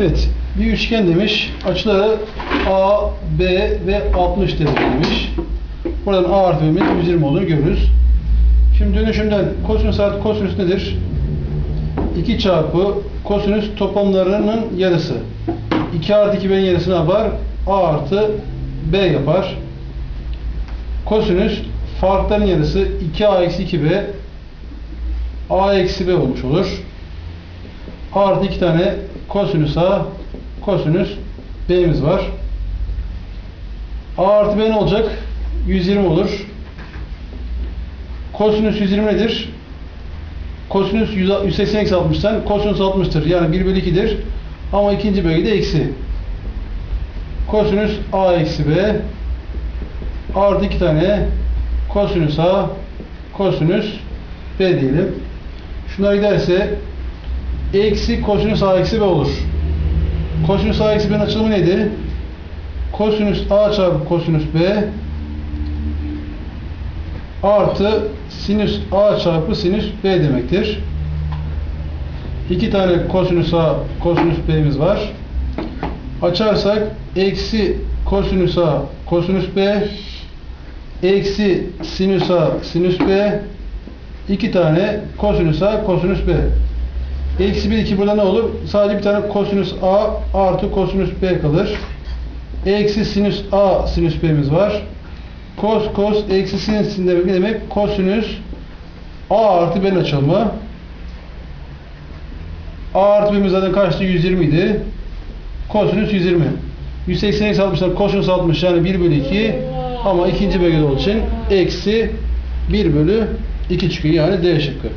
Evet, bir üçgen demiş. Açıları A, B ve 60 derece demiş. Buradan A artı B'nin 120 olduğunu görürüz. Şimdi dönüşümden kosinüs artı kosinüs nedir? 2 çarpı kosinüs toplamlarının yarısı. 2 artı 2 B'nin yarısı ne yapar? A artı B yapar. Kosinüs farkların yarısı 2A eksi 2B A eksi B olmuş olur. A artı 2 tane kosinüs A, kosinüs B'miz var. A artı B ne olacak? 120 olur. Kosinüs 120 nedir? Kosinüs 100 180 eksi 60'tan kosinüs 60'tır. Yani 1 bölü 2'dir. Ama ikinci bölgede eksi. Kosinüs A eksi B artı 2 tane kosinüs A kosinüs B diyelim. Şunlar giderse eksi kosinüs A eksi B olur. Kosinüs A eksi B'nin açılımı neydi? Kosinüs A çarpı kosinüs B artı sinüs A çarpı sinüs B demektir. İki tane kosinüs A, kosinüs B'miz var. Açarsak eksi kosinüs A, kosinüs B eksi sinüs A, sinüs B iki tane kosinüs A, kosinüs B. Eksi 1, 2 burada ne olur? Sadece bir tane kosinüs A artı kosinüs B kalır. Eksi sinüs A, sinüs B'miz var. Kos, kos, eksi sin, sin demek ne demek? Kosinüs A artı B'nin açılımı. A artı B'miz zaten kaçtı? 120 idi. Kosinüs 120. 180 eksi 60'dan kosinüs 60 yani 1 bölü 2 ama ikinci bölgede olduğu için eksi 1 bölü 2 çıkıyor yani D şıkkı.